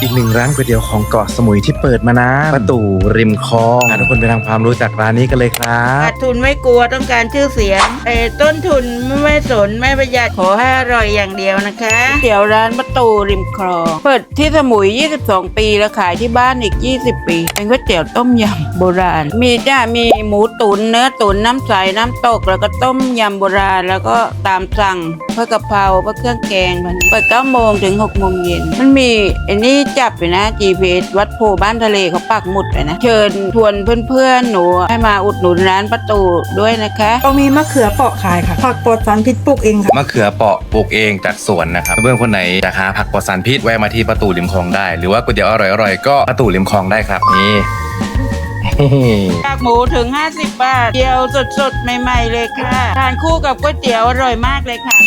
อีกหนึ่งร้านก๋วยเตี๋ยวของเกาะสมุยที่เปิดมานานประตูริมคลองพาทุกคนไปทำความรู้จักร้านนี้กันเลยครัขาบ ดทุนไม่กลัวต้องการชื่อเสียงเออต้นทุนไม่สนไม่ประหยัดขอให้อร่อยอย่างเดียวนะคะเตี๋ยวร้านประตูริมคลอง เปิดที่สมุย 22 ปีแล้วขายที่บ้านอีก 20 ปี เป็นก๋วยเตี๋ยวต้มยำโบราณ มีจ้ามีหมูตุ๋นเนื้อตุ๋นน้ำใสน้ำตก แล้วก็ต้มยำโบราณ แล้วก็ตามสั่งเพื่อกะเพราเพื่อเครื่องแกงมันเปิด9โมงถึง6โมงเย็นมันมีไอ้นี่จับไปนะ GPS วัดโพบ้านทะเลเขาปักหมุดไปนะ เชิญชวนเพื่อนๆ หนูให้มาอุดหนุนร้านประตูด้วยนะคะเรามีมะเขือเปราะขายค่ะ ผักปลอดสารพิษปลูกเองค่ะ มะเขือเปราะปลูกเองจากสวนนะครับเพื่อนๆคนไหนอยากหาผักปลอดสารพิษแวะมาที่ประตูริมคลองได้ หรือว่าก๋วยเตี๋ยวอร่อยๆก็ประตูริมคลองได้ครับนี่กากหมูถึง 50 บาทเดียวสดๆ ใหม่ ๆ เลยค่ะ ทานคู่กับก๋วยเตี๋ยวอร่อยมากเลยค่ะ